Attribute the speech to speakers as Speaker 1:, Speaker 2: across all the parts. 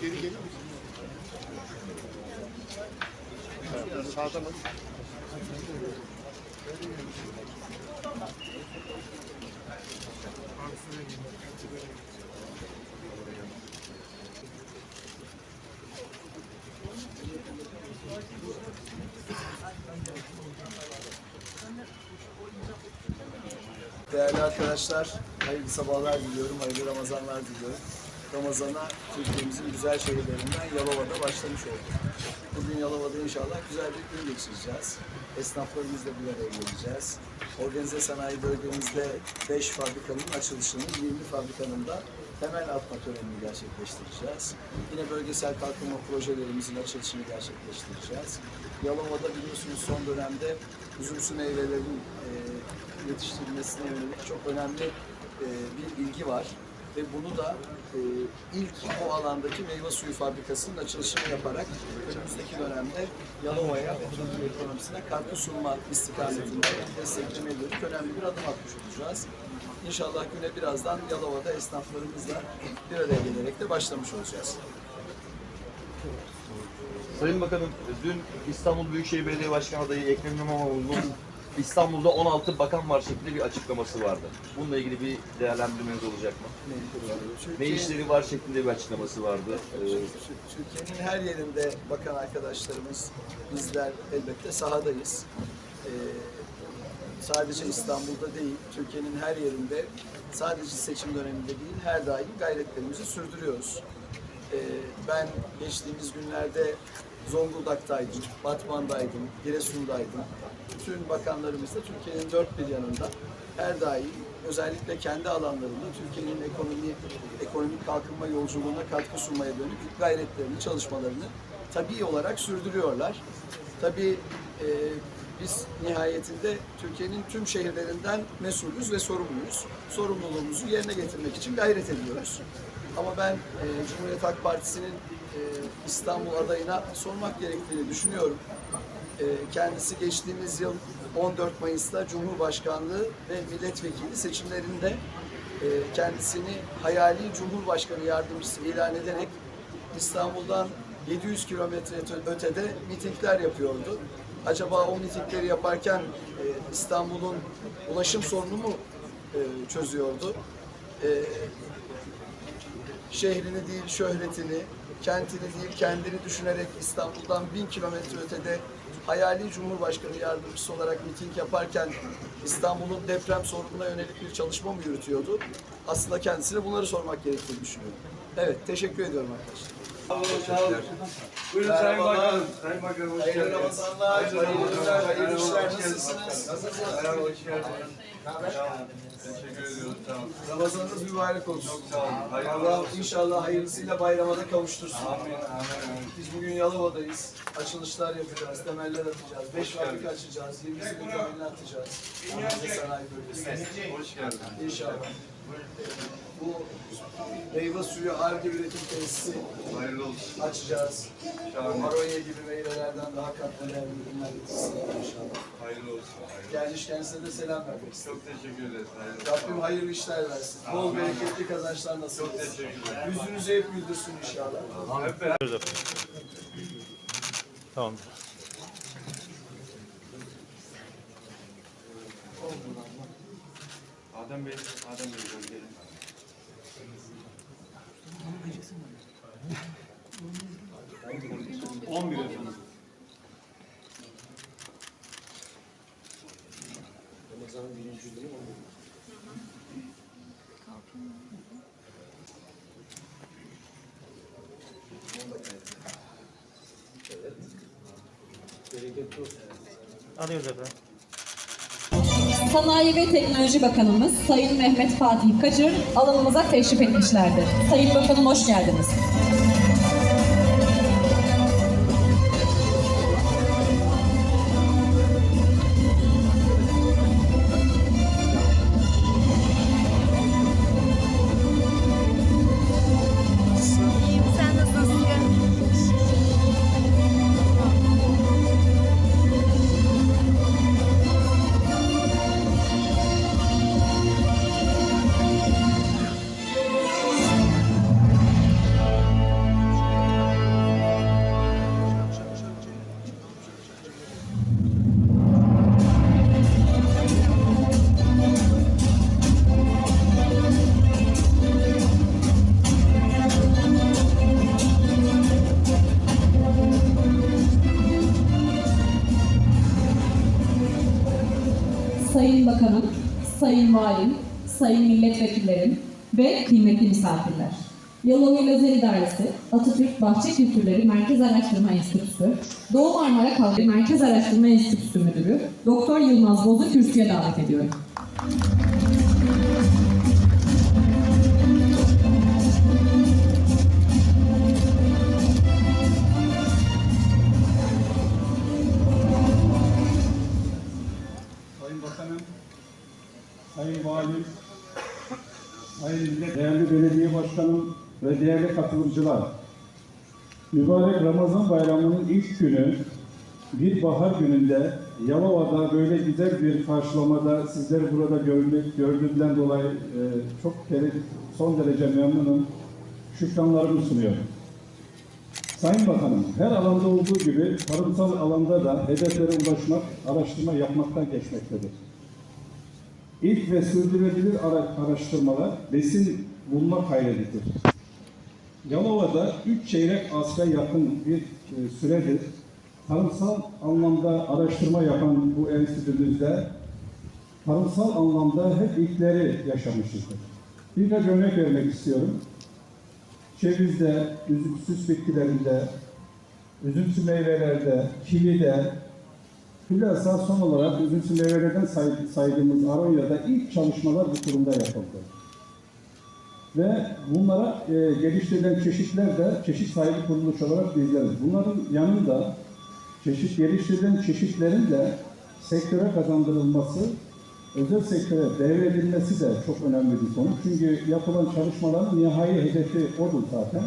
Speaker 1: Geri gelir misin? Evet, Sağdan mı?
Speaker 2: Değerli arkadaşlar, hayırlı sabahlar diliyorum, hayırlı Ramazanlar diliyorum. Ramazan'a Türkiye'mizin güzel şehirlerinden Yalova'da başlamış olduk. Bugün Yalova'da inşallah güzel bir gün geçireceğiz. Esnaflarımızla bir araya geleceğiz. Organize sanayi bölgemizde 5 fabrikanın açılışını, 20 fabrikanın da temel atma törenini gerçekleştireceğiz. Yine bölgesel kalkınma projelerimizin açılışını gerçekleştireceğiz. Yalova'da biliyorsunuz son dönemde üzümsü meyvelerin e, yetiştirilmesine yönelik çok önemli e, bir ilgi var. Ve bunu da e, ilk o alandaki meyve suyu fabrikasının açılışını yaparak önümüzdeki dönemde Yalova'ya ve Türkiye ekonomisine katkı sunma istikametinde desteklemeye dönük önemli bir adım atmış olacağız. İnşallah güne birazdan Yalova'da esnaflarımızla bir araya gelerek de başlamış olacağız.
Speaker 3: Sayın Bakanım, dün İstanbul Büyükşehir Belediye Başkanı adayı Ekrem İmamoğlu'nun İstanbul'da 16 bakan var şeklinde bir açıklaması vardı. Bununla ilgili bir değerlendirmeniz olacak mı? Ne
Speaker 2: Türkiye-
Speaker 3: işleri var şeklinde bir açıklaması vardı. Ee,
Speaker 2: Türkiye'nin her yerinde bakan arkadaşlarımız, bizler elbette sahadayız. Ee, sadece İstanbul'da değil, Türkiye'nin her yerinde sadece seçim döneminde değil, her daim gayretlerimizi sürdürüyoruz. Ee, ben geçtiğimiz günlerde Zonguldak'taydım, Batman'daydım, Giresun'daydım. Bütün bakanlarımız da Türkiye'nin dört bir yanında her daim özellikle kendi alanlarında Türkiye'nin ekonomi, ekonomik kalkınma yolculuğuna katkı sunmaya dönük gayretlerini, çalışmalarını tabii olarak sürdürüyorlar. Tabii e, biz nihayetinde Türkiye'nin tüm şehirlerinden mesulüz ve sorumluyuz. Sorumluluğumuzu yerine getirmek için gayret ediyoruz. Ama ben e, Cumhuriyet Halk Partisi'nin e, İstanbul adayına sormak gerektiğini düşünüyorum. E, kendisi geçtiğimiz yıl 14 Mayıs'ta Cumhurbaşkanlığı ve milletvekili seçimlerinde e, kendisini hayali Cumhurbaşkanı yardımcısı ilan ederek İstanbul'dan 700 kilometre öte- ötede mitingler yapıyordu. Acaba o mitingleri yaparken e, İstanbul'un ulaşım sorunu mu e, çözüyordu? Şehrini değil şöhretini, kentini değil kendini düşünerek İstanbul'dan bin kilometre ötede hayali Cumhurbaşkanı yardımcısı olarak miting yaparken İstanbul'un deprem sorununa yönelik bir çalışma mı yürütüyordu? Aslında kendisine bunları sormak gerektiğini düşünüyorum. Evet, teşekkür ediyorum arkadaşlar.
Speaker 4: Buyurun Sayın Bakanım. Sayın Bakanım hoş
Speaker 2: Hayırlı. Ramazanlar, hayırlı günler, hayırlı işler. Nasılsınız?
Speaker 4: Merhaba, hoş geldiniz. Teşekkür ediyoruz. Sağ olun.
Speaker 2: Ramazanınız mübarek olsun.
Speaker 4: Sağ olun. Hayırlı
Speaker 2: Allah
Speaker 4: olsun.
Speaker 2: inşallah hayırlısıyla bayrama da kavuştursun.
Speaker 4: Amin. Amin.
Speaker 2: Biz bugün Yalova'dayız. Açılışlar yapacağız, temeller atacağız. Beş fabrika açacağız, 20 sivil temelini atacağız. Organize sanayi bölgesinde.
Speaker 4: Hoş geldiniz.
Speaker 2: İnşallah. Bu meyve suyu ARGE üretim tesisi
Speaker 4: Hayırlı olsun.
Speaker 2: açacağız.
Speaker 4: Şahane.
Speaker 2: Maronya gibi meyvelerden daha katlı değerli ürünler yetişsin inşallah.
Speaker 4: Hayırlı olsun. Hayırlı.
Speaker 2: Gelmişken size de selam vermek istedim.
Speaker 4: Çok teşekkür ederiz. Hayırlı olsun.
Speaker 2: Rabbim hayırlı işler versin. Bol bereketli kazançlar nasip
Speaker 4: Çok
Speaker 2: etsin.
Speaker 4: teşekkür ederim.
Speaker 2: Yüzünüzü hep güldürsün inşallah.
Speaker 4: Hep beraber.
Speaker 5: Tamam.
Speaker 4: Adem Bey, Adem Bey gelin. On bir efendim.
Speaker 5: Alıyoruz efendim.
Speaker 6: Sanayi ve Teknoloji Bakanımız Sayın Mehmet Fatih Kacır alanımıza teşrif etmişlerdir. Sayın Bakanım hoş geldiniz. Sayın Milletvekillerim ve kıymetli misafirler. Yalova İl Özel İdaresi, Atatürk Bahçe Kültürleri Merkez Araştırma Enstitüsü, Doğu Marmara Kavga Merkez Araştırma Enstitüsü Müdürü Doktor Yılmaz Boz'u kürsüye davet ediyorum.
Speaker 7: Sayın Bakanım, Sayın Valim, Sayın değerli belediye başkanım ve değerli katılımcılar. Mübarek Ramazan bayramının ilk günü, bir bahar gününde Yalova'da böyle güzel bir karşılamada sizleri burada görmek, gördüğümden dolayı e, çok kere, son derece memnunum. Şükranlarımı sunuyorum. Sayın Bakanım, her alanda olduğu gibi tarımsal alanda da hedeflere ulaşmak, araştırma yapmaktan geçmektedir. İlk ve sürdürülebilir ara- araştırmalar besin bulma gayretidir. Yalova'da 3 çeyrek asra yakın bir e, süredir tarımsal anlamda araştırma yapan bu enstitümüzde tarımsal anlamda hep ilkleri yaşamışızdır. Birkaç örnek vermek istiyorum cevizde, üzüm süs bitkilerinde, üzümsü meyvelerde, kilide, bilhassa son olarak say- saydığımız Aronya'da ilk çalışmalar bu kurumda yapıldı. Ve bunlara e, geliştirilen çeşitler de çeşit sahibi kuruluş olarak bizleriz. Bunların yanında çeşit geliştirilen çeşitlerin de sektöre kazandırılması, özel sektöre devredilmesi de çok önemli bir konu. Çünkü yapılan çalışmaların nihai hedefi odur zaten.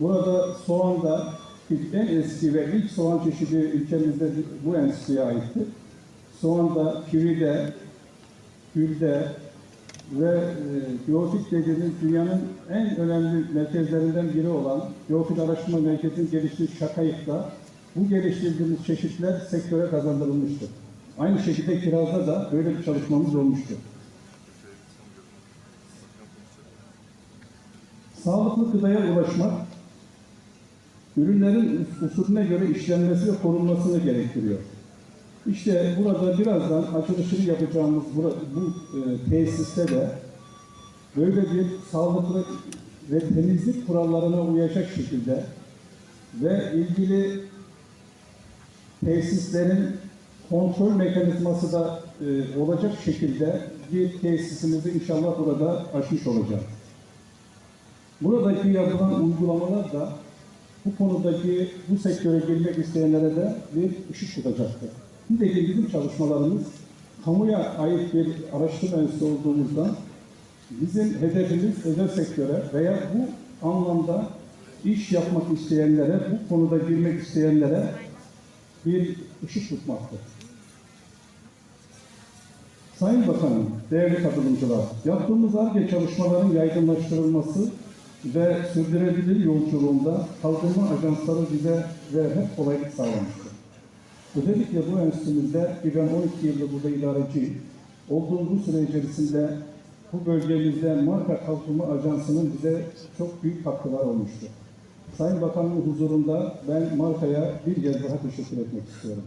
Speaker 7: Burada soğanda en eski ve ilk soğan çeşidi ülkemizde bu enstitüye aittir. Soğanda, kivide, gülde ve e, biyofit dediğimiz dünyanın en önemli merkezlerinden biri olan Biyofit Araştırma Merkezi'nin geliştirdiği Şakayık'ta bu geliştirdiğimiz çeşitler sektöre kazandırılmıştır. Aynı şekilde kirazda da böyle bir çalışmamız olmuştu. Sağlıklı gıdaya ulaşmak, ürünlerin usulüne göre işlenmesi ve korunmasını gerektiriyor. İşte burada birazdan açılışını yapacağımız bu, bu e, tesiste de böyle bir sağlıklı ve temizlik kurallarına uyacak şekilde ve ilgili tesislerin kontrol mekanizması da e, olacak şekilde bir tesisimizi inşallah burada açmış olacağız. Buradaki yapılan uygulamalar da bu konudaki bu sektöre girmek isteyenlere de bir ışık tutacaktır. Nitekim bizim çalışmalarımız kamuya ait bir araştırma enstitüsü olduğumuzdan bizim hedefimiz özel sektöre veya bu anlamda iş yapmak isteyenlere, bu konuda girmek isteyenlere bir ışık tutmaktır. Sayın Bakanım, değerli katılımcılar, yaptığımız ARGE çalışmaların yaygınlaştırılması ve sürdürülebilir yolculuğunda kalkınma ajansları bize ve hep kolaylık sağlamıştır. Özellikle bu enstitümüzde ki ben 12 yıldır burada idareciyim. Olduğum bu süre içerisinde bu bölgemizde marka kalkınma ajansının bize çok büyük katkılar olmuştur. Sayın Bakan'ın huzurunda ben markaya bir kez daha teşekkür etmek istiyorum.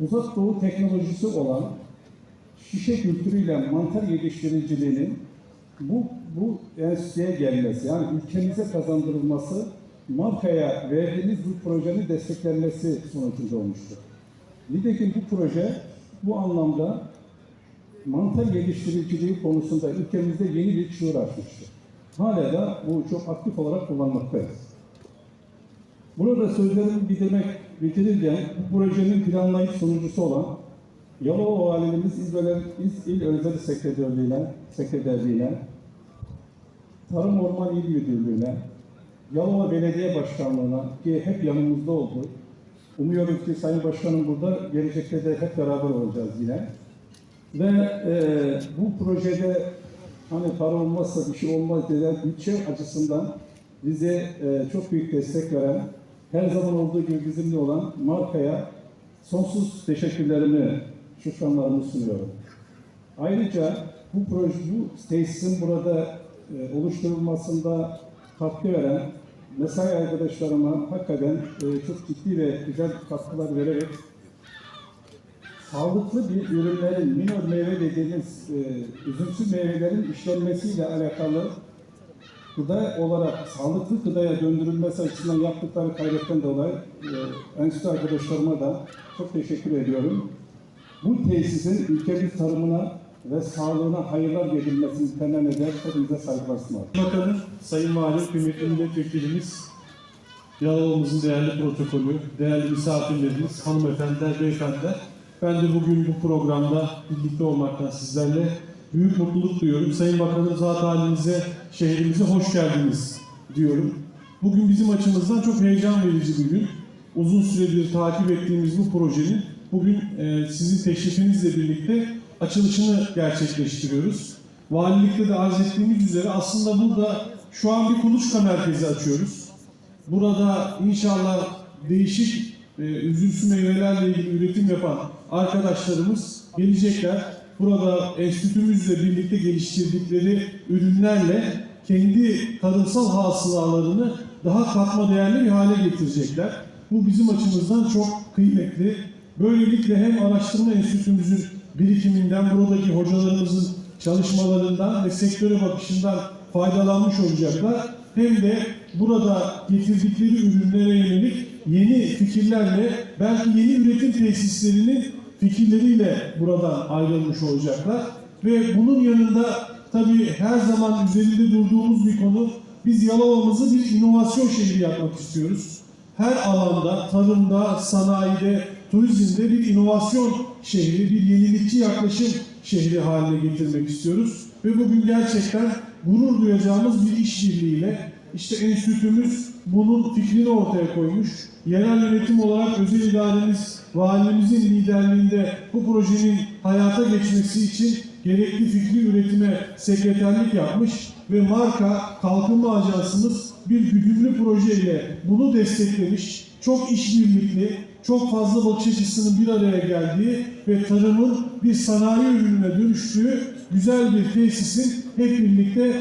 Speaker 7: Uzak Doğu teknolojisi olan şişe kültürüyle mantar yetiştiriciliğinin bu, bu enstitüye gelmesi, yani ülkemize kazandırılması, markaya verdiğimiz bu projenin desteklenmesi sonucunda olmuştur. Nitekim bu proje bu anlamda mantar geliştiriciliği konusunda ülkemizde yeni bir çığır açmıştır. Hala da bu çok aktif olarak kullanmaktayız. Burada sözlerimi bitirmek, bitirirken bu projenin planlayıcı sunucusu olan Yalova Valiliğimiz İl, İl, Özel Sekreterliğine, Sekreterliğine, Tarım Orman İl Müdürlüğü'ne, Yalova Belediye Başkanlığı'na ki hep yanımızda oldu. Umuyorum ki Sayın Başkanım burada, gelecekte de hep beraber olacağız yine. Ve e, bu projede hani para olmazsa bir şey olmaz diyen bütçe açısından bize e, çok büyük destek veren, her zaman olduğu gibi bizimle olan markaya sonsuz teşekkürlerimi, şükranlarımı sunuyorum. Ayrıca bu proje, bu tesisin burada oluşturulmasında katkı veren mesai arkadaşlarıma hakikaten e, çok ciddi ve güzel katkılar vererek sağlıklı bir ürünlerin, minor meyve dediğimiz e, üzümsü meyvelerin işlenmesiyle alakalı gıda olarak sağlıklı gıdaya döndürülmesi açısından yaptıkları gayretten dolayı e, enstitü arkadaşlarıma da çok teşekkür ediyorum. Bu tesisin ülkemiz tarımına ve sağlığına hayırlar getirmesini temenni eder. Hepinize saygılar sunarım.
Speaker 8: Bakanım, Sayın Valim, kıymetli milletvekilimiz, Yalova'mızın değerli protokolü, değerli misafirlerimiz, hanımefendiler, beyefendiler. Ben de bugün bu programda birlikte olmaktan sizlerle büyük mutluluk duyuyorum. Sayın Bakanım zat halinize, şehrimize hoş geldiniz diyorum. Bugün bizim açımızdan çok heyecan verici bir gün. Uzun süredir takip ettiğimiz bu projenin bugün e, sizin teşrifinizle birlikte açılışını gerçekleştiriyoruz. Valilikte de arz ettiğimiz üzere aslında burada şu an bir kuluçka merkezi açıyoruz. Burada inşallah değişik e, üzümsü meyvelerle ilgili üretim yapan arkadaşlarımız gelecekler. Burada enstitümüzle birlikte geliştirdikleri ürünlerle kendi tarımsal hasılalarını daha katma değerli bir hale getirecekler. Bu bizim açımızdan çok kıymetli. Böylelikle hem araştırma enstitümüzün birikiminden, buradaki hocalarımızın çalışmalarından ve sektöre bakışından faydalanmış olacaklar. Hem de burada getirdikleri ürünlere yönelik yeni fikirlerle belki yeni üretim tesislerinin fikirleriyle buradan ayrılmış olacaklar. Ve bunun yanında tabii her zaman üzerinde durduğumuz bir konu biz Yalova'mızı bir inovasyon şehri yapmak istiyoruz. Her alanda, tarımda, sanayide, turizmde bir inovasyon şehri, bir yenilikçi yaklaşım şehri haline getirmek istiyoruz. Ve bugün gerçekten gurur duyacağımız bir işbirliğiyle işte enstitümüz bunun fikrini ortaya koymuş. Yerel yönetim olarak özel idaremiz, valimizin liderliğinde bu projenin hayata geçmesi için gerekli fikri üretime sekreterlik yapmış ve marka kalkınma ajansımız bir güdümlü projeyle bunu desteklemiş. Çok işbirlikli, çok fazla bakış açısının bir araya geldiği ve tarımın bir sanayi ürününe dönüştüğü güzel bir tesisin hep birlikte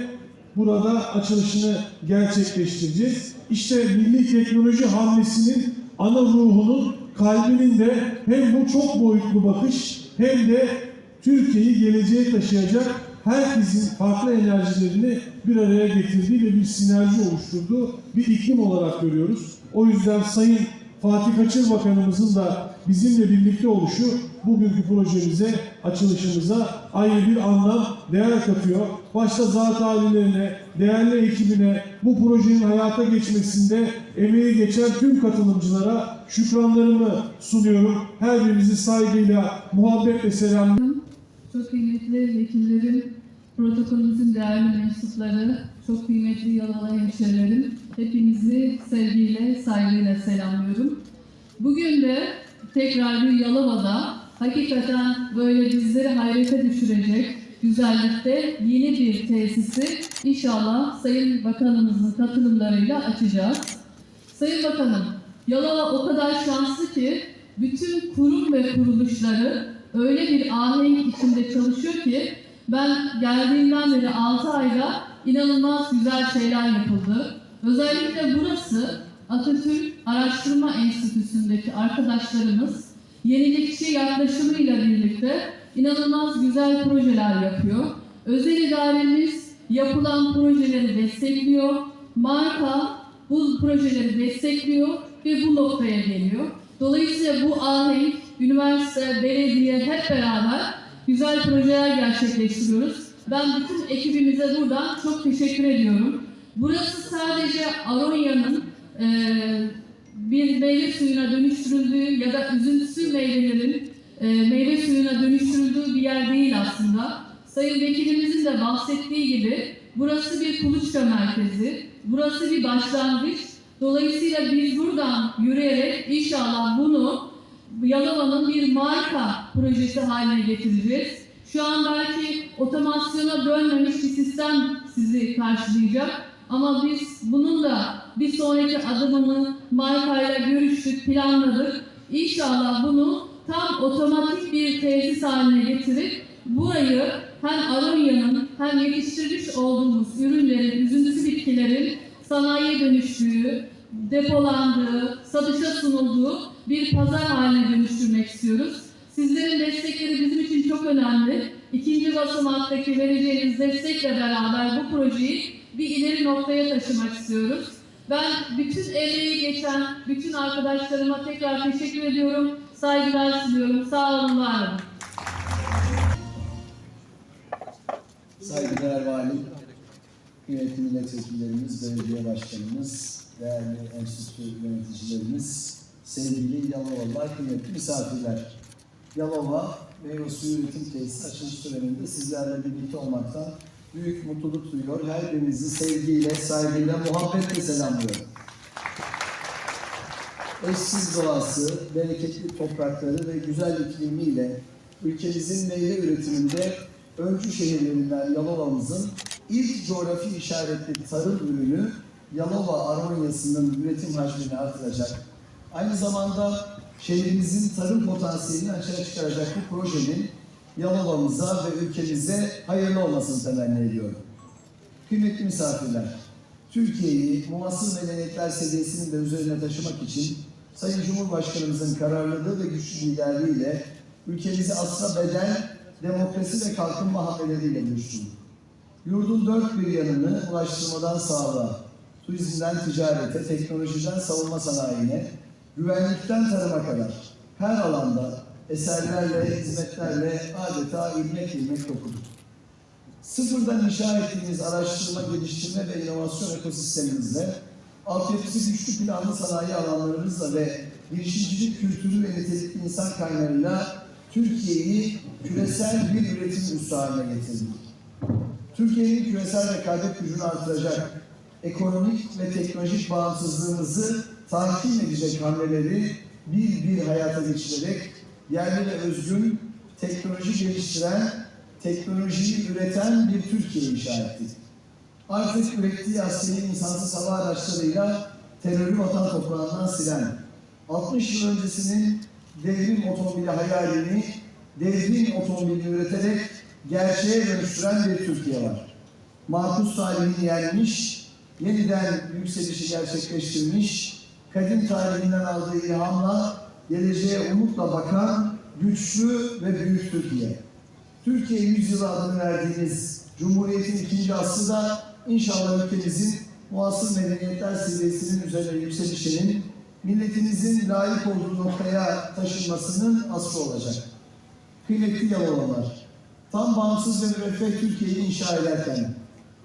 Speaker 8: burada açılışını gerçekleştireceğiz. İşte milli teknoloji hamlesinin ana ruhunun, kalbinin de hem bu çok boyutlu bakış hem de Türkiye'yi geleceğe taşıyacak herkesin farklı enerjilerini bir araya getirdiği ve bir sinerji oluşturduğu bir iklim olarak görüyoruz. O yüzden Sayın Fatih Kaçır Bakanımızın da bizimle birlikte oluşu bugünkü projemize, açılışımıza ayrı bir anlam, değer katıyor. Başta zat halilerine, değerli ekibine, bu projenin hayata geçmesinde emeği geçen tüm katılımcılara şükranlarımı sunuyorum. Her birinizi saygıyla, muhabbetle selamlıyorum.
Speaker 6: Çok kıymetli vekillerim, protokolümüzün değerli mensupları, çok kıymetli Yalova hemşehrilerim, hepinizi sevgiyle, saygıyla selamlıyorum. Bugün de tekrar bir Yalova'da hakikaten böyle bizleri hayrete düşürecek güzellikte yeni bir tesisi inşallah Sayın Bakanımızın katılımlarıyla açacağız. Sayın Bakanım, Yalova o kadar şanslı ki bütün kurum ve kuruluşları öyle bir ahenk içinde çalışıyor ki ben geldiğimden beri 6 ayda inanılmaz güzel şeyler yapıldı. Özellikle burası Atatürk Araştırma Enstitüsü'ndeki arkadaşlarımız yenilikçi yaklaşımıyla birlikte inanılmaz güzel projeler yapıyor. Özel idaremiz yapılan projeleri destekliyor. Marka bu projeleri destekliyor ve bu noktaya geliyor. Dolayısıyla bu ahenk, üniversite, belediye hep beraber güzel projeler gerçekleştiriyoruz. Ben bütün ekibimize buradan çok teşekkür ediyorum. Burası sadece Aronya'nın eee, bir meyve suyuna dönüştürüldüğü ya da üzümsü meyvelerin eee, meyve suyuna dönüştürüldüğü bir yer değil aslında. Sayın Vekilimizin de bahsettiği gibi burası bir kuluçka merkezi, burası bir başlangıç. Dolayısıyla biz buradan yürüyerek inşallah bunu Yalova'nın bir marka projesi haline getireceğiz. Şu an belki otomasyona dönmemiş bir sistem sizi karşılayacak. Ama biz bunun da bir sonraki adımını markayla görüştük, planladık. İnşallah bunu tam otomatik bir tesis haline getirip burayı hem Aronya'nın hem yetiştirmiş olduğumuz ürünlerin, üzüntü bitkilerin sanayiye dönüştüğü, depolandığı, satışa sunulduğu bir pazar haline dönüştürmek istiyoruz. Sizlerin destekleri bizim için çok önemli. İkinci basamaktaki vereceğiniz destekle beraber bu projeyi bir ileri noktaya taşımak istiyoruz. Ben bütün emeği geçen bütün arkadaşlarıma tekrar teşekkür ediyorum. Saygılar sunuyorum. Sağ olun, var olun.
Speaker 2: Saygıdeğer Valim, kıymetli milletvekillerimiz, belediye başkanımız, değerli enstitü yöneticilerimiz, sevgili Yalovalılar, kıymetli misafirler. Yalova Meyve Suyu Üretim Tesisi açılış töreninde sizlerle birlikte olmaktan büyük mutluluk duyuyor. Her birinizi sevgiyle, saygıyla, muhabbetle selamlıyorum. Eşsiz doğası, bereketli toprakları ve güzel iklimiyle ülkemizin meyve üretiminde öncü şehirlerinden Yalova'mızın ilk coğrafi işaretli tarım ürünü Yalova Armonyası'nın üretim hacmini artıracak. Aynı zamanda şehrimizin tarım potansiyelini açığa çıkaracak bu projenin Yalova'mıza ve ülkemize hayırlı olmasını temenni ediyorum. Kıymetli misafirler, Türkiye'yi muasır medeniyetler seviyesinin de üzerine taşımak için Sayın Cumhurbaşkanımızın kararlılığı ve güçlü liderliğiyle ülkemizi asra bedel demokrasi ve kalkınma hamleleriyle buluşturduk. Yurdun dört bir yanını ulaştırmadan sağlığa, turizmden ticarete, teknolojiden savunma sanayine, güvenlikten tarıma kadar her alanda eserlerle, hizmetlerle adeta ilmek ilmek dokuduk. Sıfırdan inşa ettiğimiz araştırma, geliştirme ve inovasyon ekosistemimizle, altyapısı güçlü planlı sanayi alanlarımızla ve girişimcilik kültürü ve nitelikli insan kaynağıyla Türkiye'yi küresel bir üretim üssü haline getirdik. Türkiye'nin küresel rekabet gücünü artıracak, ekonomik ve teknolojik bağımsızlığımızı tahkim edecek hamleleri bir bir hayata geçirerek yerli ve özgün teknoloji geliştiren, teknolojiyi üreten bir Türkiye inşa ettik. Artık ürettiği askeri insansız hava araçlarıyla terörü vatan toprağından silen, 60 yıl öncesinin devrim otomobili hayalini devrim otomobilini üreterek gerçeğe dönüştüren bir Türkiye var. Markus tarihini yenmiş, yeniden yükselişi gerçekleştirmiş, kadim tarihinden aldığı ilhamla geleceğe umutla bakan güçlü ve büyük Türkiye. Türkiye yüzyılı adını verdiğimiz Cumhuriyet'in ikinci asrı da inşallah ülkemizin muasır medeniyetler seviyesinin üzerine yükselişinin milletimizin layık olduğu noktaya taşınmasının asrı olacak. Kıymetli Yalovalar, tam bağımsız ve müreffeh Türkiye'yi inşa ederken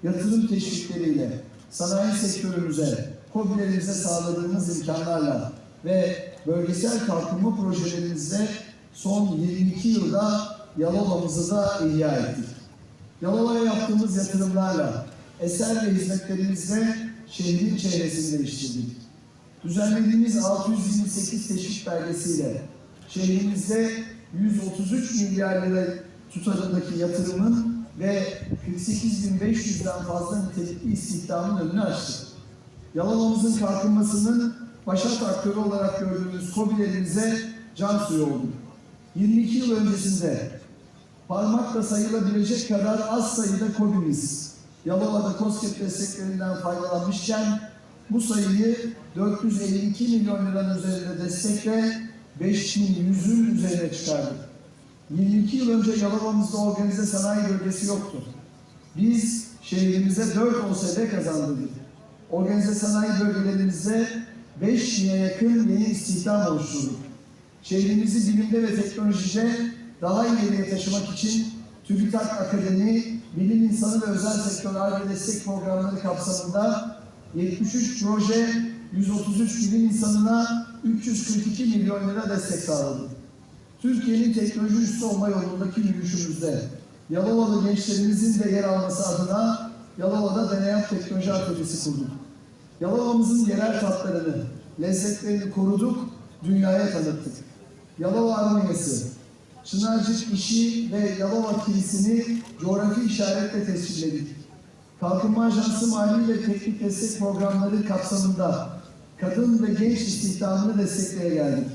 Speaker 2: yatırım teşvikleriyle sanayi sektörümüze, KOBİ'lerimize sağladığımız imkanlarla ve bölgesel kalkınma projelerimizle son 22 yılda Yalova'mızı da ihya ettik. Yalova'ya yaptığımız yatırımlarla, eser ve hizmetlerimizle şehrin çehresini değiştirdik. Düzenlediğimiz 628 teşvik belgesiyle şehrimizde 133 milyar lira tutarındaki yatırımın ve 48.500'den fazla nitelikli istihdamın önünü açtık. Yalova'mızın kalkınmasının başat aktörü olarak gördüğümüz KOBİ'lerimize can suyu olduk. 22 yıl öncesinde parmakla sayılabilecek kadar az sayıda KOBİ'miz Yalova'da KOSGEB desteklerinden faydalanmışken bu sayıyı 452 milyon liranın üzerinde destekle 5100'ün üzerine çıkardık. 22 yıl önce Yalova'mızda organize sanayi bölgesi yoktu. Biz şehrimize 4 OSB kazandırdık. Organize sanayi bölgelerimizde 5 bine yakın yeni istihdam oluşturduk. Şehrimizi bilimde ve teknolojide daha ileriye taşımak için TÜBİTAK Akademi, bilim insanı ve özel sektör ARGE destek programları kapsamında 73 proje, 133 bilim insanına 342 milyon lira destek sağladı. Türkiye'nin teknoloji üssü olma yolundaki yürüyüşümüzde Yalovalı gençlerimizin de yer alması adına Yalova'da Deneyap Teknoloji Atölyesi kurduk. Yalova'mızın yerel tatlarını, lezzetlerini koruduk, dünyaya tanıttık. Yalova Armonyası, Çınarcık işi ve Yalova kilisini coğrafi işaretle tescilledik. Kalkınma Ajansı mali ve teknik destek programları kapsamında kadın ve genç istihdamını destekleye geldik.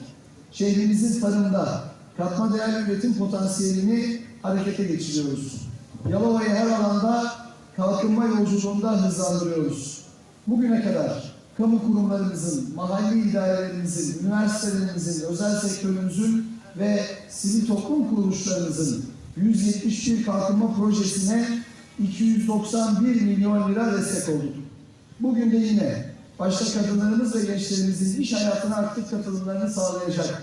Speaker 2: Şehrimizin tarımda katma değer üretim potansiyelini harekete geçiriyoruz. Yalova'yı her alanda kalkınma yolculuğunda hızlandırıyoruz. Bugüne kadar kamu kurumlarımızın, mahalli idarelerimizin, üniversitelerimizin, özel sektörümüzün ve sivil toplum kuruluşlarımızın 171 kalkınma projesine 291 milyon lira destek olduk. Bugün de yine başta kadınlarımız ve gençlerimizin iş hayatına aktif katılımlarını sağlayacak,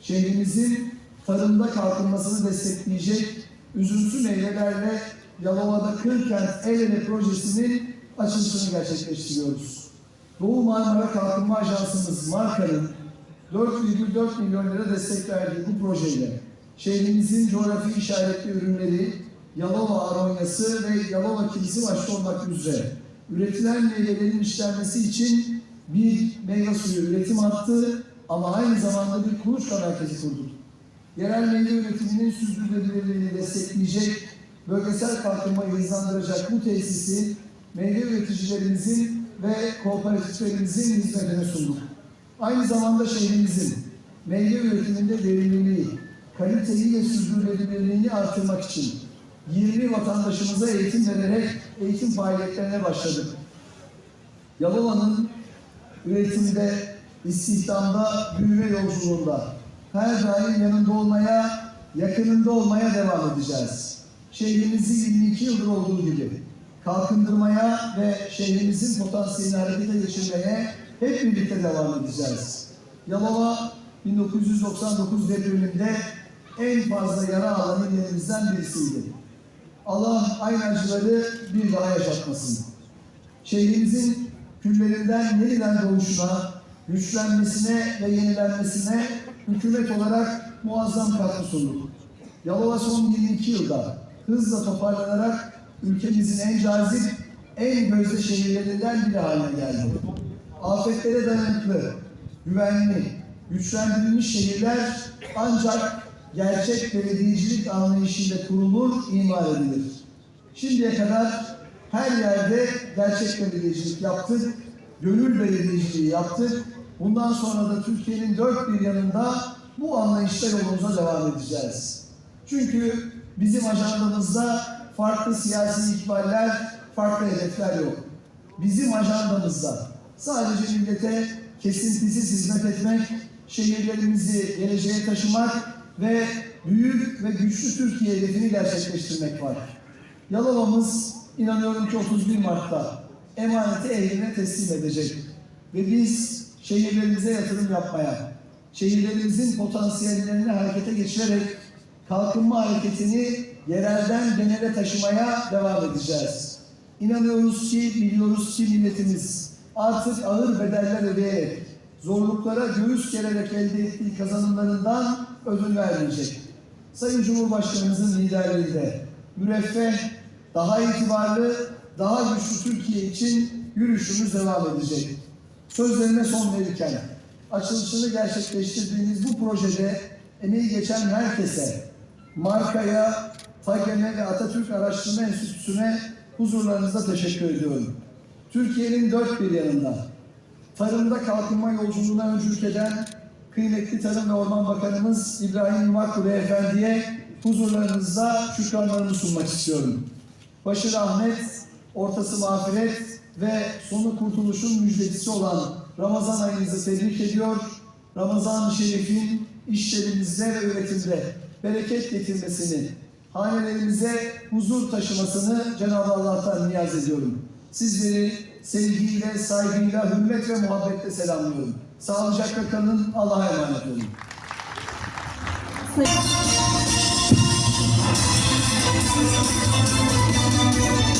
Speaker 2: şehrimizin tarımda kalkınmasını destekleyecek üzümsü meyvelerle Yalova'da Kırkent El Ele projesinin açılışını gerçekleştiriyoruz. Doğu Marmara Kalkınma Ajansımız Marka'nın 4,4 milyon lira destek verdiği bu projeyle şehrimizin coğrafi işaretli ürünleri Yalova aronyası ve Yalova kilisi başta olmak üzere üretilen meyvelerin işlenmesi için bir meyve suyu üretim hattı ama aynı zamanda bir kuluçka merkezi kurduk. Yerel meyve üretiminin sürdürülebilirliğini destekleyecek, bölgesel kalkınmayı hızlandıracak bu tesisi meyve üreticilerimizin ve kooperatiflerimizin hizmetine sunduk. Aynı zamanda şehrimizin meyve üretiminde verimliliği, kaliteyi ve sürdürülebilirliğini artırmak için 20 vatandaşımıza eğitim vererek eğitim faaliyetlerine başladık. Yalova'nın üretimde, istihdamda, büyüme yolculuğunda her daim yanında olmaya, yakınında olmaya devam edeceğiz. Şehrimizi 22 yıldır olduğu gibi kalkındırmaya ve şehrimizin potansiyelini harekete geçirmeye hep birlikte devam edeceğiz. Yalova 1999 depreminde en fazla yara alan illerimizden birisiydi. Allah aynı acıları bir daha yaşatmasın. Şehrimizin küllerinden yeniden doğuşuna, güçlenmesine ve yenilenmesine hükümet olarak muazzam katkı sunduk. Yalova son 22 yılda hızla toparlanarak ülkemizin en cazip, en gözde şehirlerinden biri haline geldi. Afetlere dayanıklı, güvenli, güçlendirilmiş şehirler ancak gerçek belediyecilik anlayışıyla kurulur, imar edilir. Şimdiye kadar her yerde gerçek belediyecilik yaptık, gönül belediyeciliği yaptık. Bundan sonra da Türkiye'nin dört bir yanında bu anlayışla yolumuza devam edeceğiz. Çünkü bizim ajandamızda farklı siyasi ikballer, farklı hedefler yok. Bizim ajandamızda sadece millete kesintisiz hizmet etmek, şehirlerimizi geleceğe taşımak ve büyük ve güçlü Türkiye hedefini gerçekleştirmek var. Yalova'mız inanıyorum ki 31 Mart'ta emaneti eline teslim edecek. Ve biz şehirlerimize yatırım yapmaya, şehirlerimizin potansiyellerini harekete geçirerek kalkınma hareketini yerelden genele taşımaya devam edeceğiz. İnanıyoruz ki, biliyoruz ki milletimiz artık ağır bedeller ödeyerek, zorluklara göğüs gererek elde ettiği kazanımlarından ödün vermeyecek. Sayın Cumhurbaşkanımızın liderliğinde müreffeh, daha itibarlı, daha güçlü Türkiye için yürüyüşümüz devam edecek. Sözlerine son verirken açılışını gerçekleştirdiğimiz bu projede emeği geçen herkese, markaya, TAGEM'e ve Atatürk Araştırma Enstitüsü'ne huzurlarınızda teşekkür ediyorum. Türkiye'nin dört bir yanında tarımda kalkınma yolculuğuna öncülük eden kıymetli Tarım ve Orman Bakanımız İbrahim Yumaklı Beyefendi'ye huzurlarınızda şükranlarımı sunmak istiyorum. Başı rahmet, ortası mağfiret ve sonu kurtuluşun müjdecisi olan Ramazan ayınızı tebrik ediyor. Ramazan-ı Şerif'in işlerimizde ve üretimde bereket getirmesini, hanelerimize huzur taşımasını Cenab-ı Allah'tan niyaz ediyorum. Sizleri sevgiyle, saygıyla, hürmet ve muhabbetle selamlıyorum. Sağlıcakla kalın, Allah'a emanet olun.
Speaker 1: Dua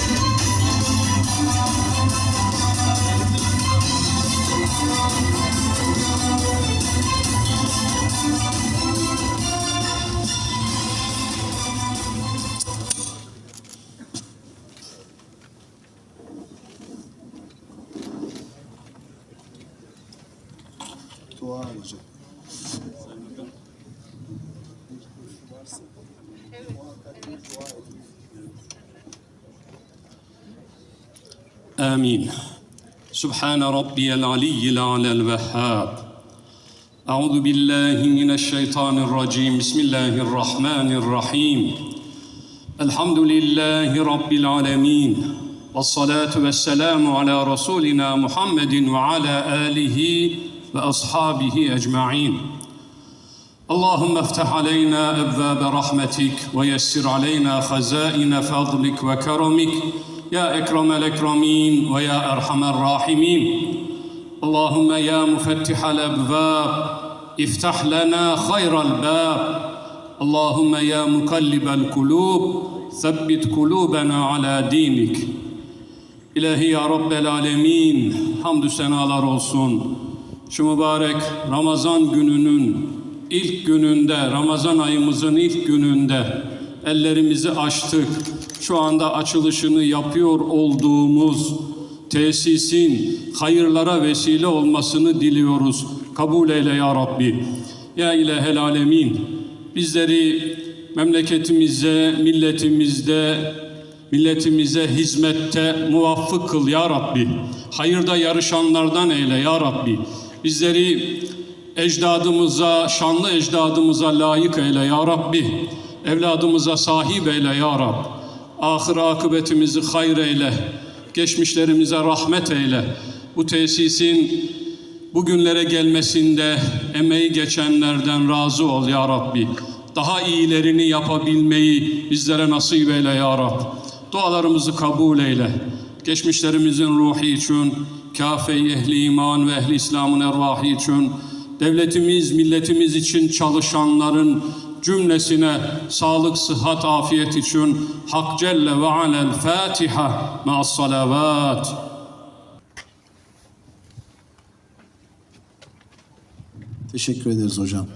Speaker 9: آمين. سبحان ربي العلي الأعلى الوهاب. أعوذ بالله من الشيطان الرجيم. بسم الله الرحمن الرحيم. الحمد لله رب العالمين. والصلاة والسلام على رسولنا محمد وعلى آله وأصحابه أجمعين. اللهم افتح علينا أبواب رحمتك ويسر علينا خزائن فضلك وكرمك يا اكرم الاكرمين ويا ارحم الراحمين اللهم يا مفتح الابواب افتح لنا خير الباب اللهم يا مقلب القلوب ثبت قلوبنا على دينك İlahi ya Rabbel Alemin, hamdü senalar olsun. Şu mübarek Ramazan gününün ilk gününde, Ramazan ayımızın ilk gününde ellerimizi açtık. Şu anda açılışını yapıyor olduğumuz tesisin hayırlara vesile olmasını diliyoruz. Kabul eyle ya Rabbi. Ya İlahel Alemin, bizleri memleketimize, milletimizde, milletimize hizmette muvaffık kıl ya Rabbi. Hayırda yarışanlardan eyle ya Rabbi. Bizleri ecdadımıza, şanlı ecdadımıza layık eyle ya Rabbi. Evladımıza sahip eyle ya Rab. Ahir akıbetimizi hayır eyle. Geçmişlerimize rahmet eyle. Bu tesisin bugünlere gelmesinde emeği geçenlerden razı ol ya Rabbi. Daha iyilerini yapabilmeyi bizlere nasip eyle ya Rab. Dualarımızı kabul eyle. Geçmişlerimizin ruhu için, kafe-i ehli iman ve ehli İslam'ın ervahı için, devletimiz, milletimiz için çalışanların cümlesine sağlık, sıhhat, afiyet için Hak Celle ve Alel Fatiha ma'as salavat.
Speaker 2: Teşekkür ederiz hocam.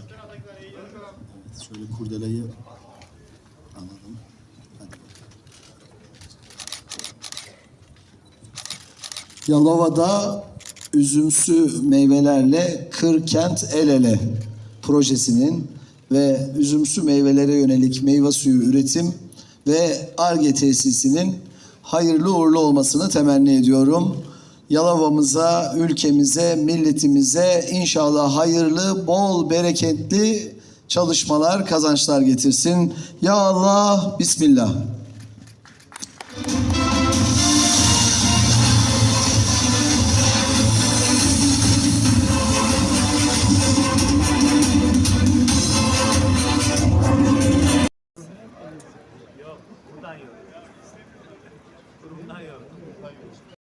Speaker 2: Şöyle kurdeleyi alalım. Hadi. Yalova'da üzümsü meyvelerle Kırkent El Ele projesinin ve üzümsü meyvelere yönelik meyve suyu üretim ve ARGE tesisinin hayırlı uğurlu olmasını temenni ediyorum. Yalova'mıza, ülkemize, milletimize inşallah hayırlı, bol, bereketli çalışmalar, kazançlar getirsin. Ya Allah, Bismillah.